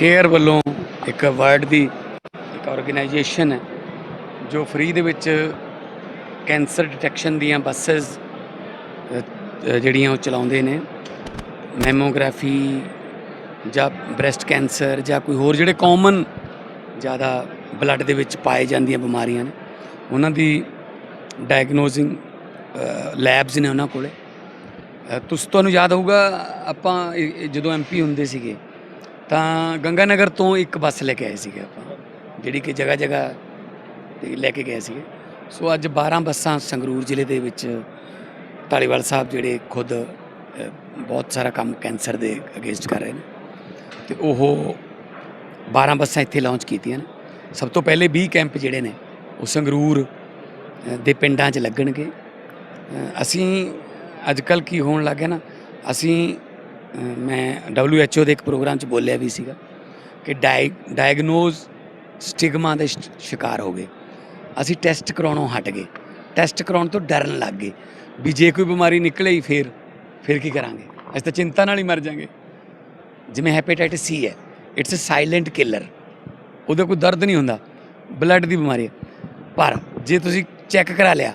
Care ਵੱਲੋਂ ਇੱਕ world ਦੀ ਇੱਕ ਆਰਗੇਨਾਈਜੇਸ਼ਨ ਹੈ, ਜੋ ਫ੍ਰੀ ਦੇ ਵਿੱਚ ਕੈਂਸਰ ਡਿਟੈਕਸ਼ਨ ਦੀਆਂ ਬੱਸਸ ਜਿਹੜੀਆਂ ਉਹ ਚਲਾਉਂਦੇ ਨੇ। ਮੈਮੋਗ੍ਰਾਫੀ ਜਾਂ ਬ੍ਰੈਸਟ ਕੈਂਸਰ ਜਾਂ ਕੋਈ ਹੋਰ ਜਿਹੜੇ ਕਾਮਨ ਜ਼ਿਆਦਾ ਬਲੱਡ ਦੇ ਵਿੱਚ ਪਾਏ ਜਾਂਦੀਆਂ ਬਿਮਾਰੀਆਂ ਨੇ, ਉਹਨਾਂ ਦੀ ਡਾਇਗਨੋਸਿੰਗ ਲੈਬਸ ਨੇ ਉਹਨਾਂ ਕੋਲੇ। ਤੁਸੀਂ, ਤੁਹਾਨੂੰ ਯਾਦ ਹੋਊਗਾ, ਆਪਾਂ ਇਹ- ਇਹ ਜਦੋਂ ਐਮਪੀ ਹੁੰਦੇ ਸੀਗੇ ਤਾਂ ਗੰਗਾ ਨਗਰ ਤੋਂ ਇੱਕ ਬੱਸ ਲੈ ਕੇ ਆਏ ਸੀਗੇ ਆਪਾਂ, ਜਿਹੜੀ ਕਿ ਜਗ੍ਹਾ ਜਗ੍ਹਾ ਤੇ ਲੈ ਕੇ ਗਏ ਸੀਗੇ। ਸੋ ਅੱਜ 12 ਬੱਸਾਂ ਸੰਗਰੂਰ ਜ਼ਿਲ੍ਹੇ ਦੇ ਵਿੱਚ ਢਾਲੀਵਾਲ ਸਾਹਿਬ ਜਿਹੜੇ ਖੁਦ ਬਹੁਤ ਸਾਰਾ ਕੰਮ ਕੈਂਸਰ ਦੇ ਅਗੇਂਸਟ ਕਰ ਰਹੇ ਨੇ। ਤੇ ਉਹ 12 ਬੱਸਾਂ ਇੱਥੇ ਲਾਂਚ ਕੀਤੀਆਂ ਨੇ। ਸਭ ਤੋਂ ਪਹਿਲੇ 20 ਕੈਂਪ ਜਿਹੜੇ ਨੇ, ਉਹ ਸੰਗਰੂਰ ਦੇ ਪਿੰਡਾਂ 'ਚ ਲੱਗਣਗੇ। ਅਸੀਂ ਅੱਜ ਕੱਲ ਕੀ ਹੋਣ ਲੱਗ ਗਿਆ ਨਾ, ਅਸੀਂ ਮੈਂ WHO ਦੇ ਇੱਕ ਪ੍ਰੋਗਰਾਮ 'ਚ ਬੋਲਿਆ ਵੀ ਸੀਗਾ ਕਿ ਡਾਇ ਡਾਇਗਨੋਜ਼ ਸਟਿਗਮਾ ਦੇ ਸ਼ਿਕਾਰ ਹੋ ਗਏ। ਅਸੀਂ ਟੈਸਟ ਕਰਾਉਣੋਂ ਹਟ ਗਏ। ਟੈਸਟ ਕਰਾਉਣ ਤੋਂ ਡਰਨ ਲੱਗ ਗਏ ਵੀ ਜੇ ਕੋਈ ਬਿਮਾਰੀ ਨਿਕਲੇ ਹੀ ਫੇਰ, ਫਿਰ ਕੀ ਕਰਾਂਗੇ? ਅਸੀਂ ਤਾਂ ਚਿੰਤਾ ਨਾਲ ਹੀ ਮਰ ਜਾਾਂਗੇ। ਜਿਵੇਂ ਹੈਪੇਟਾਈਟਿਸ ਸੀ ਹੈ ਇਟਸ ਅ ਸਾਇਲੈਂਟ ਕਿਲਰ ਉਹਦਾ ਕੋਈ ਦਰਦ ਨਹੀਂ ਹੁੰਦਾ। ਬਲੱਡ ਦੀ ਬਿਮਾਰੀ ਹੈ। ਪਰ ਜੇ ਤੁਸੀਂ ਚੈੱਕ ਕਰਾ ਲਿਆ,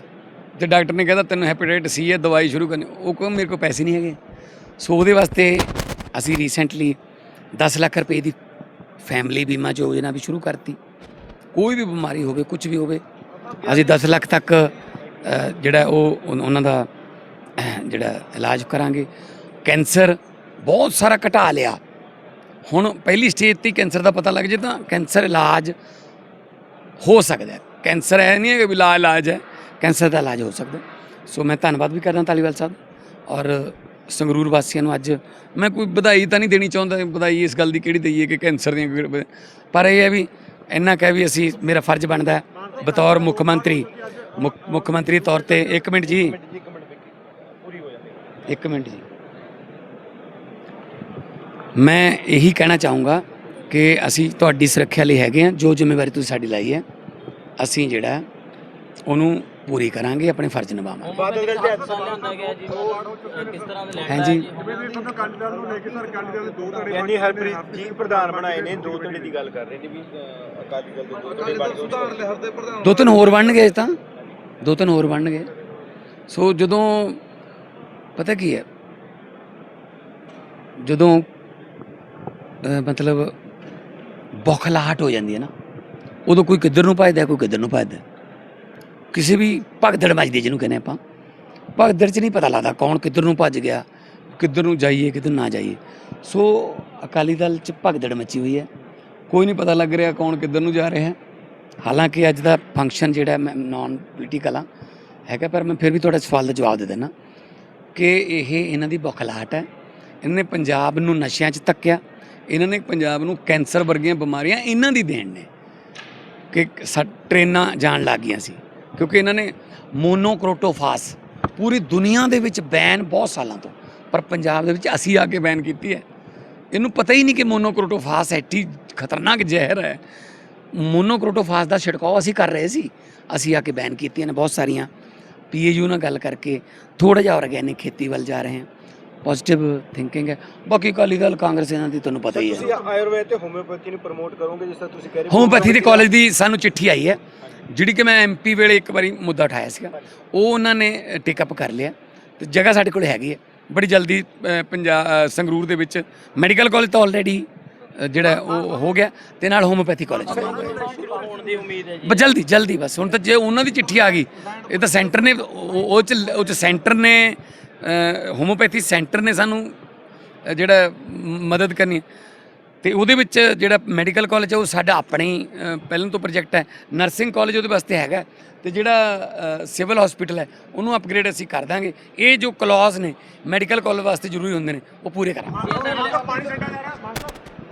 ਤੇ ਡਾਕਟਰ ਨੇ ਕਹਿੰਦਾ ਤੈਨੂੰ ਹੈਪੇਟਾਈਟਿਸ ਸੀ ਹੈ, ਦਵਾਈ ਸ਼ੁਰੂ ਕਰਨੀ, ਉਹ ਕਹੋ ਮੇਰੇ ਕੋਲ ਪੈਸੇ ਨਹੀਂ ਹੈਗੇ। ਸੋ ਉਹਦੇ ਵਾਸਤੇ ਅਸੀਂ ਰੀਸੈਂਟਲੀ 10 ਲੱਖ ਰੁਪਏ ਦੀ ਫੈਮਿਲੀ ਬੀਮਾ ਯੋਜਨਾ ਵੀ ਸ਼ੁਰੂ ਕਰਤੀ। ਕੋਈ ਵੀ ਬਿਮਾਰੀ ਹੋਵੇ ਕੁਝ ਵੀ ਹੋਵੇ, ਅਸੀਂ 10 ਲੱਖ ਤੱਕ ਜਿਹੜਾ ਉਹ ਉਹਨਾਂ ਦਾ ਜਿਹੜਾ ਇਲਾਜ ਕਰਾਂਗੇ। ਕੈਂਸਰ ਬਹੁਤ ਸਾਰਾ ਘਟਾ ਲਿਆ। ਹੁਣ ਪਹਿਲੀ ਸਟੇਜ ਤੇ ਕੈਂਸਰ ਦਾ ਪਤਾ ਲੱਗ ਜੇ ਤਾਂ ਕੈਂਸਰ ਇਲਾਜ ਹੋ ਸਕਦਾ ਕੈਂਸਰ ਹੈ ਨਹੀਂ ਹੈ ਕਿ ਵੀ ਲਾ ਇਲਾਜ ਹੈ, ਕੈਂਸਰ ਦਾ ਇਲਾਜ ਹੋ ਸਕਦਾ ਸੋ ਮੈਂ ਧੰਨਵਾਦ ਵੀ ਕਰਦਾ ਤਾਲੀਵਾਲ ਸਾਹਿਬ। ਔਰ ਸੰਗਰੂਰ ਵਾਸੀਆਂ ਨੂੰ ਅੱਜ ਮੈਂ ਕੋਈ ਵਧਾਈ ਤਾਂ ਨਹੀਂ ਦੇਣੀ ਚਾਹੁੰਦਾ, ਵਧਾਈ ਇਸ ਗੱਲ ਦੀ ਕਿਹੜੀ ਦਈਏ ਕਿ ਕੈਂਸਰ ਦੀਆਂ ਪਰ ਇਹ ਹੈ ਵੀ ਇੰਨਾ ਕਹਿ ਵੀ ਅਸੀਂ, ਮੇਰਾ ਫਰਜ਼ ਬਣਦਾ ਬਤੌਰ ਮੁੱਖ ਮੰਤਰੀ, ਮੁੱਖ ਮੁੱਖ ਮੰਤਰੀ ਤੌਰ ਤੇ 1 ਮਿੰਟ ਜੀ। ਇੱਕ ਮਿੰਟ ਜੀ। ਮੈਂ ਇਹੀ ਕਹਿਣਾ ਚਾਹੂੰਗਾ ਕਿ ਅਸੀਂ ਤੁਹਾਡੀ ਸੁਰੱਖਿਆ ਲਈ ਹੈਗੇ ਆ ਜੋ ਜ਼ਿੰਮੇਵਾਰੀ ਤੁਸੀਂ ਸਾਡੀ ਲਾਈ ਹੈ, ਅਸੀਂ ਜਿਹੜਾ ਉਹਨੂੰ ਪੂਰੀ ਕਰਾਂਗੇ ਆਪਣੇ ਫਰਜ਼ ਨਿਭਾਵਾਂਗੇ। ਬਾਦਲ ਦੇ ਹਾਦਸਾ ਲਿਆਂਦਾ ਗਿਆ ਜੀ ਇਹ ਕਿਸ ਤਰ੍ਹਾਂ ਦੇ ਹੈਂ ਜੀ। ਜਿਵੇਂ ਵੀ ਤੁਹਾਨੂੰ ਅਕਾਲੀ ਦਲ ਨੂੰ ਲੈ ਕੇ ਸਰ ਅਕਾਲੀ ਦਲ ਦੇ ਦੋ ਧੜੇ ਯਾਨੀ ਹਰਪ੍ਰੀਤ ਜੀ ਪ੍ਰਧਾਨ ਬਣਾਏ ਨੇ ਦੋ ਧੜੇ ਦੀ ਗੱਲ ਕਰ ਰਹੇ ਨੇ ਵੀ ਅ, ਅਕਾਲੀ ਦਲ ਦੇ ਦੋ ਧੜੇ ਬਣ ਗਏ ਸੁਧਾਰ ਲਹਿਰ ਦੇ ਪ੍ਰਧਾਨ ਦੋ ਤਿੰਨ ਹੋਰ ਬਣਨਗੇ ਤਾਂ। ਦੋ ਤਿੰਨ ਹੋਰ ਬਣਨਗੇ। ਸੋ ਜਦੋਂ ਪਤਾ ਕੀ ਹੈ? ਜਦੋਂ ਮਤਲਬ ਬੌਖਲਾਹਟ ਹੋ ਜਾਂਦੀ ਹੈ ਨਾ ਉਦੋਂ ਕੋਈ ਕਿੱਧਰ ਨੂੰ ਭੱਜਦਾ ਕੋਈ ਕਿੱਧਰ ਨੂੰ ਭੱਜਦਾ। ਕਿਸੇ ਵੀ ਭਗਦੜ ਮੱਚਦੀ ਜਿਹਨੂੰ ਕਹਿੰਦੇ ਆਪਾਂ। ਭਗਦੜ 'ਚ ਨਹੀਂ ਪਤਾ ਲੱਗਦਾ ਕੌਣ ਕਿੱਧਰ ਨੂੰ ਭੱਜ ਗਿਆ, ਕਿੱਧਰ ਨੂੰ ਜਾਈਏ, ਕਿੱਧਰ ਨਾ ਜਾਈਏ। ਸੋ ਅਕਾਲੀ ਦਲ 'ਚ ਭਗਦੜ ਮੱਚੀ ਹੋਈ ਹੈ। ਕੋਈ ਨਹੀਂ ਪਤਾ ਲੱਗ ਰਿਹਾ ਕੌਣ ਕਿੱਧਰ ਨੂੰ ਜਾ ਰਿਹਾ। ਹੈ ਹਾਲਾਂਕਿ ਅੱਜ ਦਾ ਫੰਕਸ਼ਨ ਜਿਹੜਾ ਮੈਂ ਨਾਨ ਪੋਲੀਟੀਕਲ ਆ ਹੈਗਾ, ਪਰ ਮੈਂ ਫਿਰ ਵੀ ਤੁਹਾਡਾ ਸਵਾਲ ਦਾ ਜਵਾਬ ਦੇ ਦੇਣਾ ਕਿ ਇਹ ਇਹਨਾਂ ਦੀ ਬੌਖਲਾਹਟ ਹੈ। ਇਹਨਾਂ ਨੇ ਪੰਜਾਬ ਨੂੰ ਨਸ਼ਿਆਂ 'ਚ ਧੱਕਿਆ। ਇਹਨਾਂ ਨੇ ਪੰਜਾਬ ਨੂੰ ਕੈਂਸਰ ਵਰਗੀਆਂ ਬਿਮਾਰੀਆਂ ਇਹਨਾਂ ਦੀ ਦੇਣ ਨੇ। ਕਿ ਸਾ, ਟ੍ਰੇਨਾਂ ਜਾਣ ਲੱਗ ਗਈਆਂ ਸੀ। ਕਿਉਂਕਿ ਇਹਨਾਂ ਨੇ ਮੋਨੋਕ੍ਰੋਟੋਫਾਸ ਪੂਰੀ ਦੁਨੀਆ ਦੇ ਵਿੱਚ ਬੈਨ ਬਹੁਤ ਸਾਲਾਂ ਤੋਂ ਪਰ ਪੰਜਾਬ ਦੇ ਵਿੱਚ ਅਸੀਂ ਆ ਕੇ ਬੈਨ ਕੀਤੀ ਹੈ। ਇਹਨੂੰ ਪਤਾ ਹੀ ਨਹੀਂ ਕਿ ਮੋਨੋਕ੍ਰੋਟੋਫਾਸ ਐਟੀ ਖਤਰਨਾਕ ਜ਼ਹਿਰ ਹੈ। ਮੋਨੋਕ੍ਰੋਟੋਫਾਸ ਦਾ ਛਿੜਕਾਅ ਅਸੀਂ ਕਰ ਰਹੇ ਸੀ ਅਸੀਂ ਆ ਕੇ ਬੈਨ ਕੀਤੀਆਂ ਨੇ ਬਹੁਤ ਸਾਰੀਆਂ। ਪੀਏਯੂ ਨਾਲ ਗੱਲ ਕਰਕੇ ਥੋੜਾ ਜਿਹਾ ਆਰਗੈਨਿਕ ਖੇਤੀ ਵੱਲ ਜਾ ਰਹੇ ਹਾਂ। ਪੋਜ਼ਿਟਿਵ ਥਿੰਕਿੰਗ ਹੈ। ਬਾਕੀ ਅਕਾਲੀ ਦਲ ਕਾਂਗਰਸ ਇਹਨਾਂ ਦੀ ਤੁਹਾਨੂੰ ਪਤਾ ਹੀ ਤੁਸੀਂ ਹੈ ਆਯੁਰਵੇਦ ਤੇ ਹੋਮਿਓਪੈਥੀ ਨੂੰ ਪ੍ਰਮੋਟ ਕਰੋਗੇ ਜਿਸ ਤਰ੍ਹਾਂ ਤੁਸੀਂ ਕਹਿ ਰਹੇ ਹੋ ਹੋਮੋਪੈਥੀ ਦੇ ਕਾਲਜ ਦੀ ਸਾਨੂੰ ਚਿੱਠੀ ਆਈ ਹੈ। ਜਿਹੜੀ ਕਿ ਮੈਂ ਐਮਪੀ ਵੇਲੇ ਇੱਕ ਵਾਰੀ ਮੁੱਦਾ ਉਠਾਇਆ ਸੀਗਾ, ਉਹ ਉਹਨਾਂ ਨੇ ਟੇਕ ਅਪ ਕਰ ਲਿਆ। ਤੇ ਜਗ੍ਹਾ ਸਾਡੇ ਕੋਲ ਹੈਗੀ ਹੈ। ਬੜੀ ਜਲਦੀ ਪੰਜਾਬ ਸੰਗਰੂਰ ਦੇ ਵਿੱਚ ਮੈਡੀਕਲ ਕਾਲਜ ਤਾਂ ਆਲਰੇਡੀ ਜਿਹੜਾ ਉਹ ਹੋ ਗਿਆ ਤੇ ਨਾਲ ਹੋਮੋਪੈਥੀ ਕਾਲਜ ਹੋਣ ਦੀ ਉਮੀਦ ਹੈ ਜੀ ਬਸ ਜਲਦੀ ਜਲਦੀ ਬਸ। ਹੁਣ ਤਾਂ ਜੇ ਉਹਨਾਂ ਦੀ ਚਿੱਠੀ ਆ ਗਈ, ਇਹ ਤਾਂ ਸੈਂਟਰ ਨੇ, ਉਹ ਉਹ ਚ ਉਹ ਚ ਸੈਂਟਰ ਨੇ ਹੋਮੋਪੈਥੀ ਸੈਂਟਰ ਨੇ ਸਾਨੂੰ ਜਿਹੜਾ ਮਦਦ ਕਰਨੀ ਤੇ ਉਹਦੇ ਵਿੱਚ ਜਿਹੜਾ ਮੈਡੀਕਲ ਕਾਲਜ ਹੈ ਉਹ ਸਾਡਾ ਆਪਣਾ ਹੀ ਅ, ਪਹਿਲਾਂ ਤੋਂ ਪ੍ਰੋਜੈਕਟ ਹੈ। ਨਰਸਿੰਗ ਕਾਲਜ ਉਹਦੇ ਵਾਸਤੇ ਹੈਗਾ। ਤੇ ਜਿਹੜਾ ਸਿਵਲ ਹਸਪੀਟਲ ਹੈ ਉਹਨੂੰ ਅਪਗ੍ਰੇਡ ਅਸੀਂ ਕਰ ਦਾਂਗੇ। ਇਹ ਜੋ ਕਲੌਜ਼ ਨੇ ਮੈਡੀਕਲ ਕਾਲਜ ਵਾਸਤੇ ਜ਼ਰੂਰੀ ਹੁੰਦੇ ਨੇ ਉਹ ਪੂਰੇ ਕਰਾਂਗੇ।